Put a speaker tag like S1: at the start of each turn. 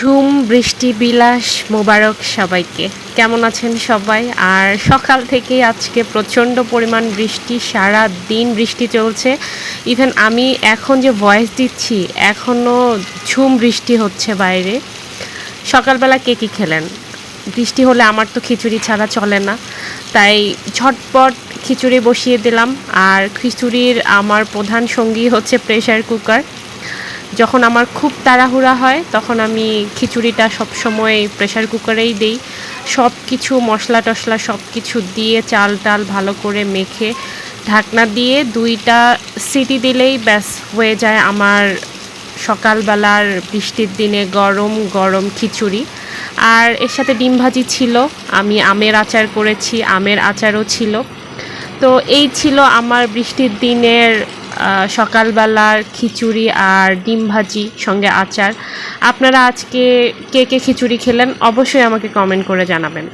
S1: ঝুম, বৃষ্টি, বিলাস, মোবারক সবাইকে। কেমন আছেন সবাই? আর সকাল থেকে আজকে প্রচণ্ড পরিমাণ বৃষ্টি, সারা দিন বৃষ্টি চলছে। ইভেন আমি এখন যে ভয়েস দিচ্ছি এখনও ঝুম বৃষ্টি হচ্ছে বাইরে। সকালবেলা কে কী খেলেন? বৃষ্টি হলে আমার তো খিচুড়ি ছাড়া চলে না। তাই ঝটপট খিচুড়ি বসিয়ে দিলাম। আর খিচুড়ির আমার প্রধান সঙ্গী হচ্ছে প্রেশার কুকার যখন আমার খুব তাড়াহুড়া হয়, তখন আমি খিচুড়িটা সবসময় প্রেশার কুকারেই দিই। সব কিছু মশলা টশলা সব কিছু দিয়ে চাল টাল ভালো করে মেখে ঢাকনা দিয়ে দুইটা সিটি দিলেই ব্যাস হয়ে যায় আমার সকালবেলার বৃষ্টির দিনে গরম গরম খিচুড়ি। আর এর সাথে ডিম ভাজি ছিল, আমি আমের আচার করেছি, আমের আচারও ছিল। তো এই ছিল আমার বৃষ্টির দিনের সকালবেলার খিচুড়ি আর ডিম ভাজি সঙ্গে আচার। আপনারা আজকে কে কে খিচুড়ি খেলেন, অবশ্যই আমাকে কমেন্ট করে জানাবেন।